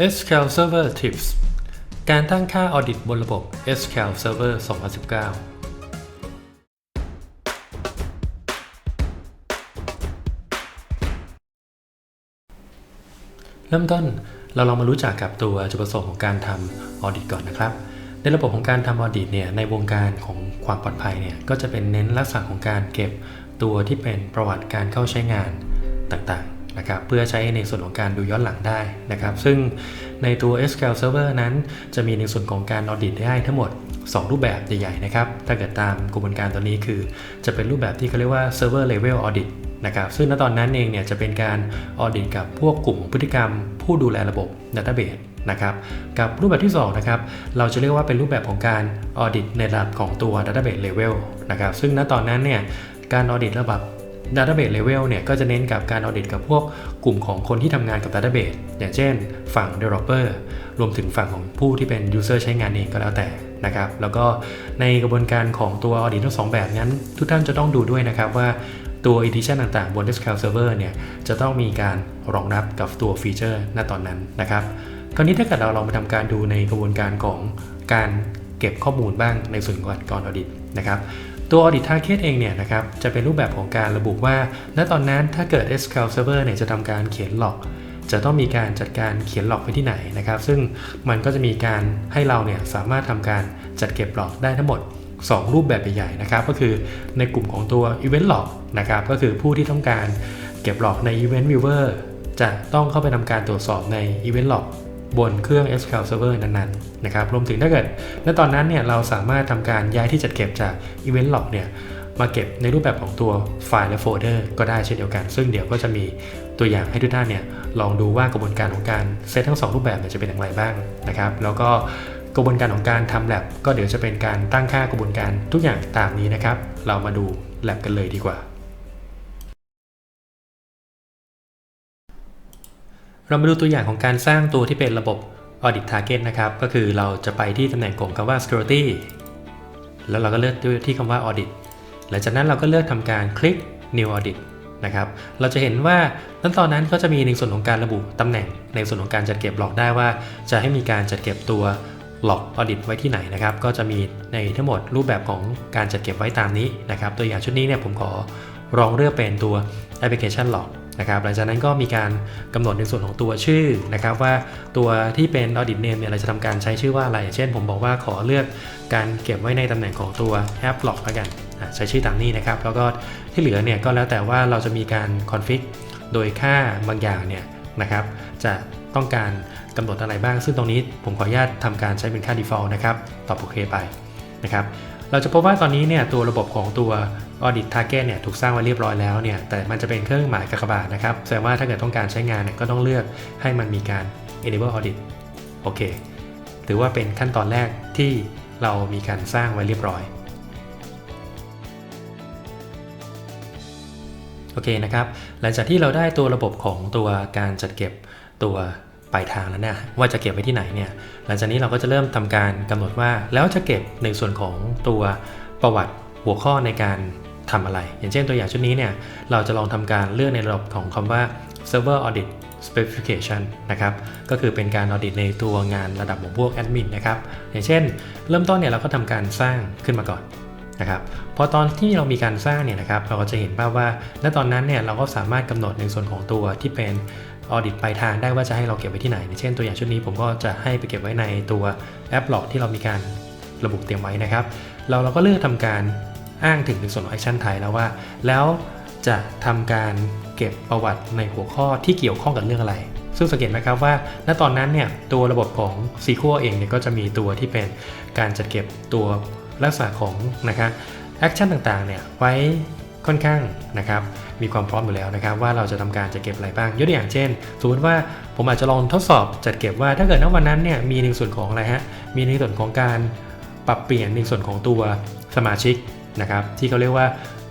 SQL Server Tips การตั้งค่า Audit บนระบบ SQL Server 2019 เริ่มต้นเราลองมารู้จักกับตัวจุดประสงค์ของการทำ Audit ก่อนนะครับ ในระบบของการทำ Audit เนี่ย ในวงการของความปลอดภัยเนี่ย ก็จะเป็นเน้นลักษณะของการเก็บตัวที่เป็นประวัติการเข้าใช้งานต่างๆ นะครับเพื่อใช้ในส่วนของการดูย้อนหลังได้นะครับ ซึ่งในตัว SQL Server นั้นจะมีในส่วนของการ Audit ได้ทั้งหมด 2 รูปแบบใหญ่ๆนะครับ ถ้าเกิดตามกระบวนการตัวนี้คือ จะเป็นรูปแบบที่เขาเรียกว่า Server Level Audit นะครับ ซึ่งณตอนนั้นเองเนี่ยจะเป็นการ Audit กับพวกกลุ่มพฤติกรรม ผู้ดูแลระบบ Database นะครับกับรูปแบบที่2นะครับเราจะเรียกว่าเป็นรูปแบบของการ Audit ในระดับของตัว Database Level นะครับซึ่งณตอนนั้นเนี่ยการ Audit ระดับ Database Level เนี่ยก็จะเน้นกับการ Audit กับพวกกลุ่มของคนที่ทำงานกับ Database อย่างเช่น ฝั่ง Developer รวมถึงฝั่งของผู้ที่เป็น User ใช้งานเองก็แล้วแต่นะครับ แล้วก็ในกระบวนการของตัว Audit ทั้งสองแบบนั้น ทุกท่านจะต้องดูด้วยนะครับว่าตัว edition ต่างๆ บน SQL Server เนี่ยจะต้องมีการรองรับกับตัวฟีเจอร์ณตอนนั้นนะครับ คราวนี้ถ้าเกิดเราลองมาทำการดูในกระบวนการของการเก็บข้อมูลบ้างในส่วนก่อนก่อน audit นะครับ ตัว audit target เองเนี่ยนะครับจะเป็นรูปแบบของการระบุว่า ณตอนนั้นถ้าเกิด SQL Server เนี่ยจะทำการเขียนหลอกจะต้องมีการจัดการเขียนหลอกไว้ที่ไหนนะครับ ซึ่งมันก็จะมีการให้เราเนี่ยสามารถทำการจัดเก็บหลอกได้ทั้งหมด 2 รูปแบบใหญ่ๆนะครับ ก็คือในกลุ่มของตัว Event Log นะครับ ก็คือผู้ที่ต้องการเก็บหลอกใน Event Viewer จะต้องเข้าไปทำการตรวจสอบใน Event Log บนเครื่อง SQL Server นั้นๆนะครับรวมถึงถ้าเกิดณตอนนั้นเนี่ยเราสามารถทำการย้ายที่จัดเก็บจาก Event Log เนี่ยมาเก็บในรูปแบบของตัวไฟล์และโฟลเดอร์ก็ได้เช่นเดียวกัน ซึ่งเดี๋ยวก็จะมีตัวอย่างให้ทุกท่านเนี่ยลองดูว่ากระบวนการของการเซตทั้งสองรูปแบบจะเป็นอย่างไรบ้างนะครับแล้วก็กระบวนการของการทำ lab ก็เดี๋ยวจะเป็นการตั้งค่ากระบวนการทุกอย่างตามนี้นะครับ เรามาดู lab กันเลยดีกว่า เรามาดูตัวอย่างของการสร้างตัวที่เป็นระบบ audit target นะครับ ก็คือเราจะไปที่ตำแหน่งของคำว่า security แล้วเราก็เลือกที่คำว่า audit หลังจากนั้นเราก็เลือกทำการคลิก new audit นะครับ เราจะเห็นว่าตั้งตอนนั้นก็จะมีในส่วนของการระบุตำแหน่ง ในส่วนของการจัดเก็บหลอกได้ว่า จะให้มีการจัดเก็บตัวหลอก audit ไว้ที่ไหนนะครับ ก็จะมีในทั้งหมดรูปแบบของการจัดเก็บไว้ตามนี้นะครับ ตัวอย่างชุดนี้เนี่ยผมขอลองเลือกเป็นตัว application log นะครับหลังจากนั้นก็มีการกำหนดในส่วนของตัวชื่อนะครับว่าตัวที่เป็น audit name เนี่ยเราจะทำการใช้ชื่อว่าอะไร เช่นผมบอกว่าขอเลือกการเก็บไว้ในตำแหน่งของตัว app log แล้วกันใช้ชื่อตามนี้นะครับ แล้วก็ที่เหลือเนี่ยก็แล้วแต่ว่าเราจะมีการ config โดยค่าบางอย่างเนี่ยนะครับจะต้องการกำหนดอะไรบ้าง ซึ่งตรงนี้ผมขออนุญาตทำการใช้เป็นค่า default นะครับตอบโอเคไปนะครับ เราจะพบว่าตอนนี้เนี่ยตัวระบบของตัว audit target เนี่ยถูกสร้างไว้เรียบร้อยแล้วเนี่ยแต่มันจะเป็นเครื่องหมายกากบาทนะครับแสดงว่าถ้าเกิดต้องการใช้งานเนี่ยก็ต้องเลือกให้มันมีการ enable audit โอเคถือว่าเป็นขั้นตอนแรกที่เรามีการสร้างไว้เรียบร้อยโอเคนะครับหลังจากที่เราได้ตัวระบบของตัวการจัดเก็บตัว ปลายทางแล้วเนี่ยว่าจะเก็บไว้ที่ไหนเนี่ยหลังจากนี้เราก็จะเริ่มทำการกำหนดว่าแล้วจะเก็บในส่วนของตัวประวัติหัวข้อในการทำอะไร อย่างเช่นตัวอย่างชุดนี้เนี่ยเราจะลองทำการเลือกในระบบของคำว่า server audit specification นะครับก็คือเป็นการ audit ในตัวงานระดับของพวกแอดมินนะครับอย่างเช่น เริ่มต้นเนี่ยเราก็ทำการสร้างขึ้นมาก่อนนะครับพอตอนที่เรามีการสร้างเนี่ยนะครับเราก็จะเห็นภาพว่าณตอนนั้นเนี่ยเราก็สามารถกำหนดในส่วนของตัวที่เป็น ออดิตปลายทางได้ว่าจะให้เราเก็บไว้ที่ไหน เช่นตัวอย่างชุดนี้ผมก็จะให้ไปเก็บไว้ในตัวแอปหลอกที่เรามีการระบุเตรียมไว้นะครับ เราเราก็เลือกทำการอ้างถึงในส่วนของแอคชั่นไทยแล้วว่า แล้วจะทำการเก็บประวัติในหัวข้อที่เกี่ยวข้องกับเรื่องอะไร ซึ่งสังเกตไหมครับว่า ณตอนนั้นเนี่ยตัวระบบของ SQL เองเนี่ยก็จะมีตัวที่เป็นการจัดเก็บตัวลักษณะของนะครับแอคชั่นต่างๆเนี่ยไว้ ค่อนข้างนะครับมีความพร้อมอยู่แล้วนะครับ ว่าเราจะทำการจัดเก็บอะไรบ้างยกตัวอย่างเช่น สมมติว่าผมอาจจะลองทดสอบจัดเก็บว่าถ้าเกิดณวันนั้นเนี่ยมีในส่วนของอะไรฮะมีในส่วนของการปรับเปลี่ยนในส่วนของตัวสมาชิกนะครับที่เขาเรียกว่า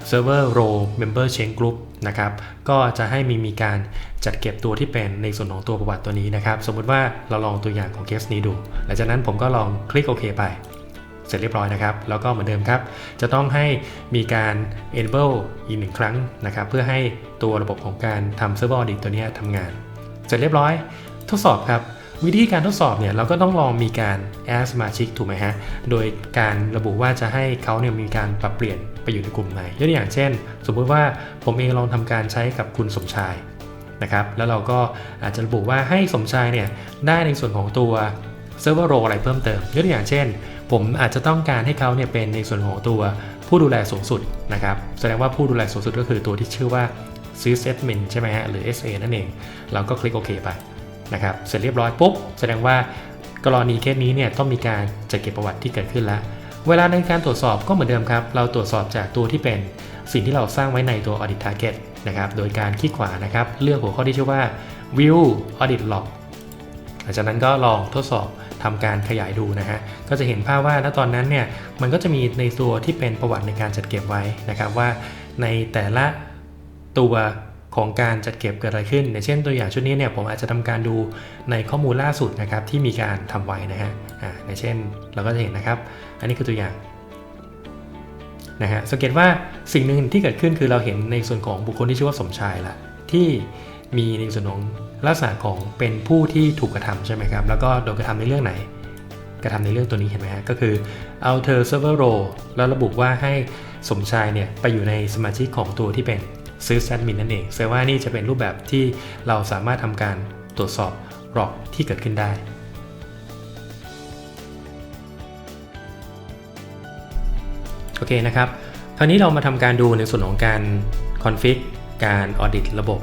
server role member change group นะครับก็จะให้มีมีการจัดเก็บตัวที่เป็นในส่วนของตัวประวัติตัวนี้นะครับ สมมุติว่าเราลองตัวอย่างของเคสนี้ดู หลังจากนั้นผมก็ลองคลิกโอเคไป เสร็จเรียบร้อยนะครับ แล้วก็เหมือนเดิมครับ จะต้องให้มีการ enable อีกหนึ่งครั้งนะครับ เพื่อให้ตัวระบบของการทำ server audit ตัวนี้ทำงาน เสร็จเรียบร้อย ทดสอบครับวิธีการทดสอบเนี่ยเราก็ต้องลองมีการแอดสมาชิกถูกไหมฮะ โดยการระบุว่าจะให้เขาเนี่ยมีการปรับเปลี่ยนไปอยู่ในกลุ่มไหนยกตัวอย่างเช่น สมมุติว่าผมเองลองทำการใช้กับคุณสมชายนะครับ แล้วเราก็อาจจะระบุว่าให้สมชายเนี่ยได้ในส่วนของตัวเซิร์ฟเวอร์โรอะไรเพิ่มเติมยกตัวอย่างเช่น ผมอาจจะต้องการให้เขาเนี่ยเป็นในส่วนของตัวผู้ดูแลสูงสุดนะครับ แสดงว่าผู้ดูแลสูงสุดก็คือตัวที่ชื่อว่า sysadmin ใช่ไหมฮะ หรือ SA นั่นเอง เราก็คลิกโอเคไปนะครับ เสร็จเรียบร้อยปุ๊บ แสดงว่ากรณีเคสนี้เนี่ยต้องมีการจัดเก็บประวัติที่เกิดขึ้นแล้ว เวลาในการตรวจสอบก็เหมือนเดิมครับ เราตรวจสอบจากตัวที่เป็นสิ่งที่เราสร้างไว้ในตัว audit target นะครับ โดยการคลิกขวานะครับ เลือกหัวข้อที่ชื่อว่า view audit log หลังจากนั้นก็ลองทดสอบ ทำการขยายดูนะฮะก็จะเห็นภาพว่าณตอนนั้นเนี่ยมันก็จะมีในตัวที่เป็นประวัติในการจัดเก็บไว้นะครับว่าในแต่ละตัวของการจัดเก็บเกิดอะไรขึ้นอย่างเช่นตัวอย่างชุดนี้เนี่ยผมอาจจะทำการดูในข้อมูลล่าสุดนะครับที่มีการทำไว้นะฮะอ่าในเช่นเราก็จะเห็นนะครับ อันนี้คือตัวอย่างนะฮะสังเกตว่าสิ่งหนึ่งที่เกิดขึ้นคือเราเห็นในส่วนของบุคคลที่ชื่อว่าสมชายละที่ มีในส่วนของลักษณะของเป็นผู้ที่ถูกกระทำใช่ไหมครับ แล้วก็โดนกระทำในเรื่องไหน กระทำในเรื่องตัวนี้เห็นไหมฮะก็คือเอาเธอ server role แล้วระบุว่าให้สมชายเนี่ยไปอยู่ในสมาชิกของตัวที่เป็นซื้อ admin นั่นเองแสดงว่านี่จะเป็นรูปแบบที่เราสามารถทำการตรวจสอบหลอกที่เกิดขึ้นได้โอเคนะครับ คราวนี้เรามาทำการดูในส่วนของการ config การ audit ระบบ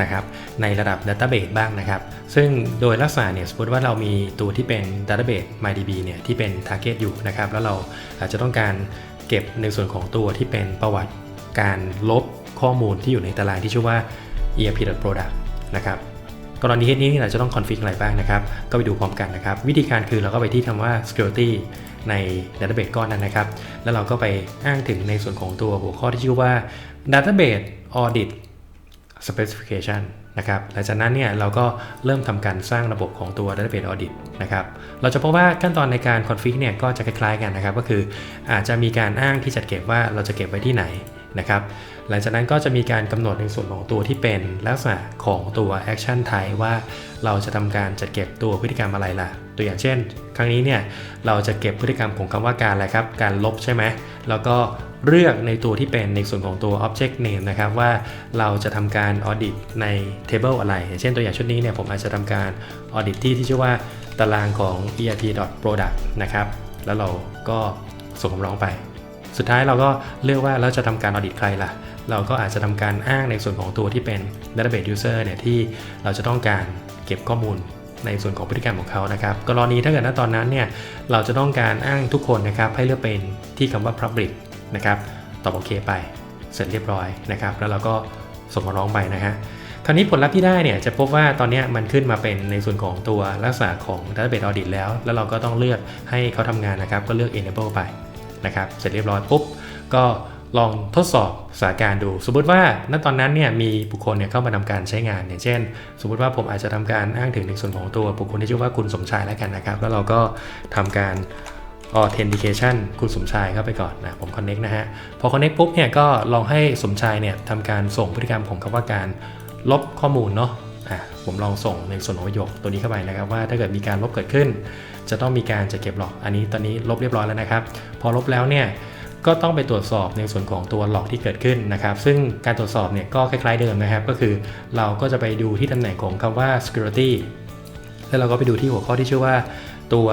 นะครับในระดับ Database บ้างนะครับ ซึ่งโดยลักษณะเนี่ยสมมติว่าเรามีตัวที่เป็น Database MyDB เนี่ยที่เป็น Target อยู่นะครับแล้วเราอาจจะต้องการเก็บในส่วนของตัวที่เป็นประวัติการลบข้อมูลที่อยู่ในตารางที่ชื่อว่า erp.product นะครับกรณีนี้เราจะต้อง config อะไรบ้างนะครับ ก็ไปดูพร้อมกันนะครับ วิธีการคือเราก็ไปที่คำว่า security ใน database ก้อนนั้นนะครับ แล้วเราก็ไปอ้างถึงในส่วนของตัวหัวข้อที่ชื่อว่า database audit specification นะครับหลังจากนั้นเนี่ยเราก็เริ่มทำการสร้างระบบของตัว database audit นะครับ เราจะพบว่าขั้นตอนในการ config เนี่ยก็จะคล้ายๆกันนะครับ ก็คืออาจจะมีการอ้างที่จัดเก็บว่าเราจะเก็บไว้ที่ไหน นะครับ หลังจากนั้นก็จะมีการกำหนดในส่วนของตัวที่เป็นลักษณะของตัว action type ว่าเราจะทำการจัดเก็บตัวพฤติกรรมอะไรล่ะ ตัวอย่างเช่น ครั้งนี้เนี่ยเราจะเก็บพฤติกรรมของคำว่าการอะไรครับ การลบใช่ไหม แล้วก็เลือกในตัวที่เป็นในส่วนของตัว object name นะครับว่าเราจะทำการ audit ใน table อะไร เช่นตัวอย่างชุดนี้เนี่ยผมอาจจะทำการ audit ที่ที่ชื่อว่าตารางของ erp.product นะครับ แล้วเราก็ส่งคำร้องไป สุดท้ายเราก็เลือกว่าเราจะทำการ audit ใครล่ะ เราก็อาจจะทำการอ้างในส่วนของตัวที่เป็น database user เนี่ยที่เราจะต้องการเก็บข้อมูลในส่วนของพฤติกรรมของเขานะครับกรณีถ้าเกิดณตอนนั้นเนี่ยเราจะต้องการอ้างทุกคนนะครับให้เลือกเป็นที่คำว่า public นะครับตอบโอเคไปเสร็จเรียบร้อยนะครับ แล้วเราก็ส่งมาร้องไปนะฮะคราวนี้ผลลัพธ์ที่ได้เนี่ยจะพบว่าตอนนี้มันขึ้นมาเป็นในส่วนของตัวลักษณะของ database audit แล้ว แล้วเราก็ต้องเลือกให้เขาทำงานนะครับ ก็เลือก enable ไป นะครับ เสร็จเรียบร้อยปุ๊บก็ลองทดสอบสถานการณ์ดู สมมติว่าณตอนนั้นเนี่ยมีบุคคลเนี่ยเข้ามาทำการใช้งานอย่างเช่น สมมติว่าผมอาจจะทำการอ้างถึงในส่วนของตัวบุคคลที่ชื่อว่าคุณสมชายแล้วกันนะครับ แล้วเราก็ทำการ authentication คุณสมชายเข้าไปก่อนนะผม connect นะฮะ พอ connect ปุ๊บเนี่ยก็ลองให้สมชายเนี่ยทำการส่งพฤติกรรมของคำว่าการลบข้อมูลเนาะ อะผมลองส่งในส่วนของประโยคตัวนี้เข้าไปนะครับว่าถ้าเกิดมีการลบเกิดขึ้น จะต้องมีการจะเก็บหลอก อันนี้ตอนนี้ลบเรียบร้อยแล้วนะครับ พอลบแล้วเนี่ยก็ต้องไปตรวจสอบในส่วนของตัวหลอกที่เกิดขึ้นนะครับ ซึ่งการตรวจสอบเนี่ยก็คล้ายๆเดิมนะครับ ก็คือเราก็จะไปดูที่ตำแหน่งของคำว่า security แล้วเราก็ไปดูที่หัวข้อที่ชื่อว่าตัว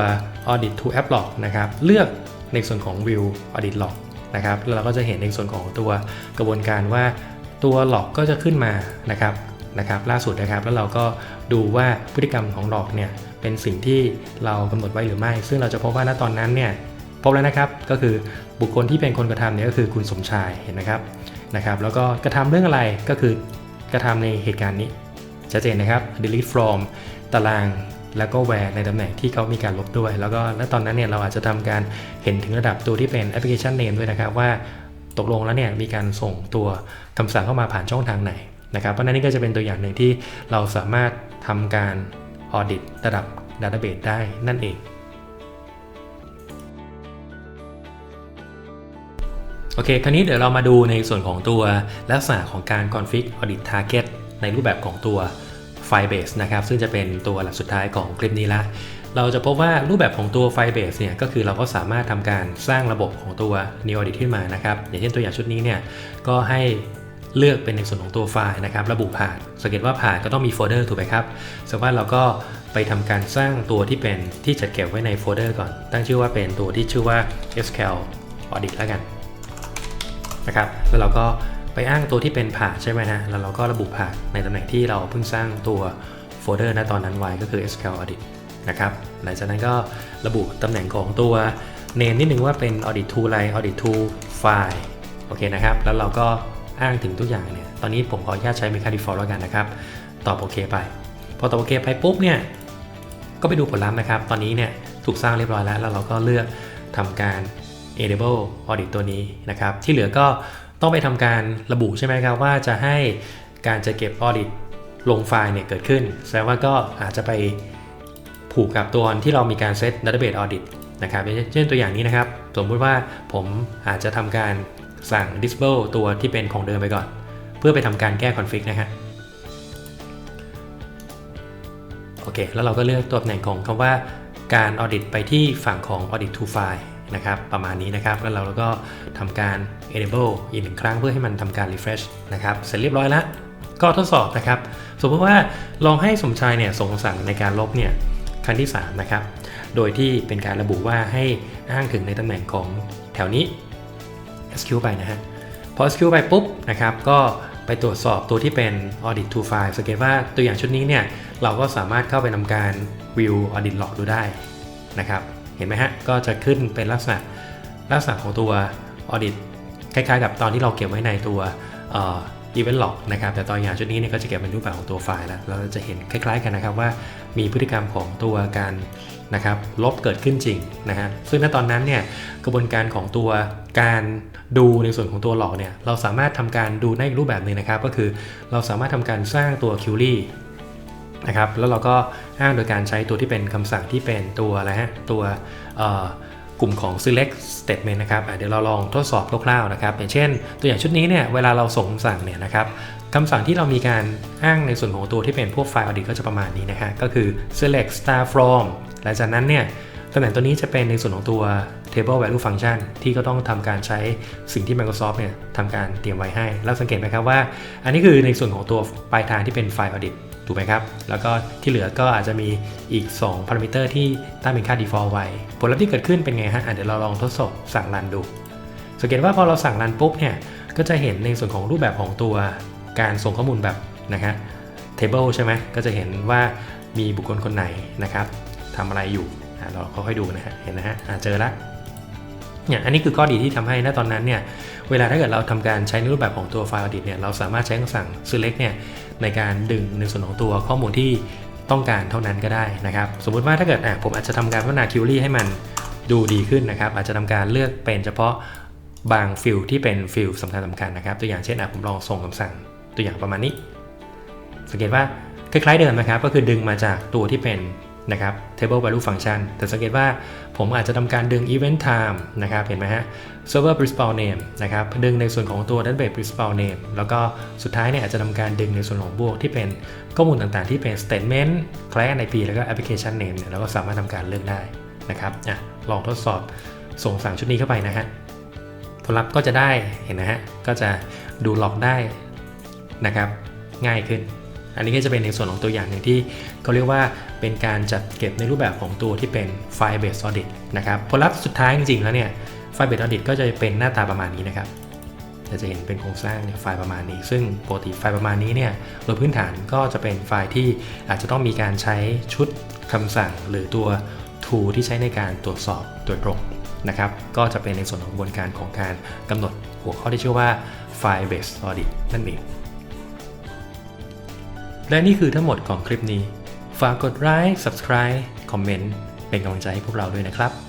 audit to app log นะครับ เลือกในส่วนของ view audit log นะครับ แล้วเราก็จะเห็นในส่วนของตัวกระบวนการว่าตัว log ก็จะขึ้นมานะครับ นะครับล่าสุดนะครับแล้วเราก็ดูว่าพฤติกรรมของ log เนี่ยเป็นสิ่งที่เรากำหนดไว้หรือไม่ ซึ่งเราจะพบว่าณตอนนั้นเนี่ยพบแล้วนะครับก็คือบุคคลที่เป็นคนกระทำเนี่ยก็คือคุณสมชายเห็นนะครับนะครับแล้วก็กระทำเรื่องอะไรก็คือกระทำในเหตุการณ์นี้ชัดเจนนะครับ delete from ตารางแล้วก็แวร์ในตำแหน่งที่เขามีการลบด้วย แล้วก็ณตอนนั้นเนี่ยเราอาจจะทำการเห็นถึงระดับตัวที่เป็นแอปพลิเคชันเนมด้วยนะครับว่าตกลงแล้วเนี่ยมีการส่งตัวคำสั่งเข้ามาผ่านช่องทางไหน นะครับเพราะนั้นนี่ก็จะเป็นตัวอย่างหนึ่งที่เราสามารถทำการออดิตระดับ Database ได้นั่นเองโอเค คราวนี้เดี๋ยวเรามาดูในส่วนของตัวลักษณะของการ config audit target ในรูปแบบของตัวไฟล์เบสนะครับ ซึ่งจะเป็นตัวหลักสุดท้ายของคลิปนี้ละ เราจะพบว่ารูปแบบของตัวไฟล์เบสเนี่ย ก็คือเราก็สามารถทำการสร้างระบบของตัว Neo Audit ขึ้นมานะครับ อย่างเช่นตัวอย่างชุดนี้เนี่ย ก็ให้ เลือกเป็นในส่วนของตัวไฟล์นะครับระบุผ่านสังเกตว่าผ่านก็ต้องมีโฟลเดอร์ถูกไหมครับสมมติว่าเราก็ไปทำการสร้างตัวที่เป็นที่จัดเก็บไว้ในโฟลเดอร์ก่อน ตั้งชื่อว่าเป็นตัวที่ชื่อว่า SQL Audit แล้วกันนะครับแล้วเราก็ไปอ้างตัวที่เป็นผ่านใช่ไหมฮะแล้วเราก็ระบุผ่านในตำแหน่งที่เราเพิ่งสร้างตัวโฟลเดอร์ณตอนนั้นไว้ก็คือ SQL Audit นะครับหลังจากนั้นก็ระบุตำแหน่งของตัว name นิดนึงว่าเป็น audit tool อะไร audit tool file โอเคนะครับ แล้วเราก็ อ้างถึงทุกอย่างเนี่ย ตอนนี้ผมขออนุญาตใช้ Meta d e f a u l แล้วกันนะครับ ตอบโอเคไป พอตอบโอเคไปปุ๊บเนี่ย ก็ไปดูผลลัพธ์นะครับ ตอนนี้เนี่ยถูกสร้างเรียบร้อยแล้ว แล้วเราก็เลือกทำการ enable audit ตัวนี้นะครับ ที่เหลือก็ต้องไปทำการระบุใช่ไหมครับว่าจะให้การจะเก็บ audit ลงไฟล์เนี่ยเกิดขึ้น แสดงว่าก็อาจจะไปผูกกับตัวที่เรามีการเซต database audit นะครับ เช่นตัวอย่างนี้นะครับ สมมติว่าผมอาจจะทำการ สั่ง disable ตัวที่เป็นของเดิมไปก่อน เพื่อไปทำการแก้คอนฟิกนะฮะโอเค แล้วเราก็เลือกตัวตำแหน่งของคำว่าการ audit ไปที่ฝั่งของ audit to file นะครับประมาณนี้นะครับ แล้วเราก็ทำการ enable อีกหนึ่งครั้งเพื่อให้มันทำการ refresh นะครับ เสร็จเรียบร้อยแล้ว ก็ทดสอบนะครับ สมมติว่าลองให้สมชายเนี่ยส่งสั่งในการลบเนี่ยครั้งที่ 3 นะครับ โดยที่เป็นการระบุว่าให้อ้างถึงในตำแหน่งของแถวนี้ SQ ไปนะฮะ พอ SQ ไปปุ๊บนะครับ ก็ไปตรวจสอบตัวที่เป็น audit to file สังเกตว่าตัวอย่างชุดนี้เนี่ย เราก็สามารถเข้าไปทำการ view audit log ดูได้นะครับ เห็นไหมฮะ ก็จะขึ้นเป็นลักษณะลักษณะของตัว audit คล้ายๆ กับตอนที่เราเก็บไว้ในตัว event log นะครับ แต่ตอนอย่างชุดนี้เนี่ยก็จะเก็บเป็นรูปแบบของตัวไฟล์แล้ว เราจะเห็นคล้าย ๆ กันนะครับว่า มีพฤติกรรมของตัวการนะครับลบเกิดขึ้นจริงนะฮะซึ่งณตอนนั้นเนี่ยกระบวนการของตัวการดูในส่วนของตัวหลอกเนี่ยเราสามารถทำการดูในอีกรูปแบบหนึ่งนะครับ ก็คือเราสามารถทำการสร้างตัวคิวรี่นะครับแล้วเราก็อ้างโดยการใช้ตัวที่เป็นคำสั่งที่เป็นตัวอะไรฮะตัว กลุ่มของ select statement นะครับเดี๋ยวเราลองทดสอบคร่าวๆนะครับ อย่างเช่น ตัวอย่างชุดนี้เนี่ยเวลาเราส่งคำสั่งเนี่ยนะครับคำสั่งที่เรามีการอ้างในส่วนของตัวที่เป็นพวกไฟล์ audit ก็จะประมาณนี้นะฮะก็คือ select star from หลังจากนั้นเนี่ยตำแหน่งตัวนี้จะเป็นในส่วนของตัว table value function ที่ก็ต้องทำการใช้สิ่งที่ Microsoft เนี่ยทำการเตรียมไว้ให้ แล้วสังเกตไหมครับว่า อันนี้คือในส่วนของตัวปลายทางที่เป็นไฟล์ audit ถูกไหมครับ แล้วก็ที่เหลือก็อาจจะมีอีก 2 พารามิเตอร์ที่ตั้งเป็นค่า default ไว้ ผลลัพธ์ที่เกิดขึ้นเป็นไงฮะเดี๋ยวเราลองทดสอบสั่งรันดู สังเกตว่าพอเราสั่งรันปุ๊บเนี่ย ก็จะเห็นในส่วนของรูปแบบของตัวการส่งข้อมูลแบบนะฮะ table ใช่ไหมก็จะเห็นว่ามีบุคคลคนไหนนะครับทำอะไรอยู่เราค่อยๆดูนะฮะ เห็นนะฮะเจอแล้ว เนี่ยอันนี้คือข้อดีที่ทำให้ณตอนนั้นเนี่ยเวลาถ้าเกิดเราทำการใช้ในรูปแบบของตัวไฟล์ audit เนี่ยเราสามารถใช้คำสั่ง select เนี่ยในการดึงในส่วนของตัวข้อมูลที่ต้องการเท่านั้นก็ได้นะครับ สมมุติว่าถ้าเกิดอะผมอาจจะทำการพัฒนา query ให้มันดูดีขึ้นนะครับ อาจจะทำการเลือกเป็นเฉพาะบางฟิลที่เป็นฟิลสำคัญสำคัญนะครับ ตัวอย่างเช่นอะผมลองส่งคำสั่งตัวอย่างประมาณนี้ สังเกตว่าคล้ายๆเดิมนะครับ ก็คือดึงมาจากตัวที่เป็น นะครับ table value function แต่สังเกตว่าผมอาจจะทำการดึง event time นะครับ เห็นไหมฮะ server principal name นะครับ ดึงในส่วนของตัว database principal name แล้วก็สุดท้ายเนี่ยอาจจะทำการดึงในส่วนของบวกที่เป็นข้อมูลต่างๆ ที่เป็น statement class IP แล้วก็ application name เนี่ยเราก็สามารถทำการเลือกได้นะครับอะลองทดสอบส่งสั่งชุดนี้เข้าไปนะฮะผลลัพธ์ก็จะได้เห็นนะฮะ ก็จะดูล็อกได้นะครับ ง่ายขึ้น อันนี้ก็จะเป็นในส่วนของตัวอย่างหนึ่งที่เขาเรียกว่าเป็นการจัดเก็บในรูปแบบของตัวที่เป็นไฟล์ based audit นะครับผลลัพธ์สุดท้ายจริงๆแล้วเนี่ยไฟล์ based audit ก็จะเป็นหน้าตาประมาณนี้นะครับเราจะเห็นเป็นโครงสร้างเนี่ยไฟล์ประมาณนี้ ซึ่งปกติไฟล์ประมาณนี้เนี่ยโดยพื้นฐานก็จะเป็นไฟล์ที่อาจจะต้องมีการใช้ชุดคำสั่งหรือตัว tool ที่ใช้ในการตรวจสอบโดยตรงนะครับ ก็จะเป็นในส่วนของกระบวนการของการกำหนดหัวข้อที่ชื่อว่า file based audit นั่นเอง และนี่คือทั้งหมดของคลิปนี้ ฝากกดไลค์ subscribe คอมเมนต์ เป็นกำลังใจให้พวกเราด้วยนะครับ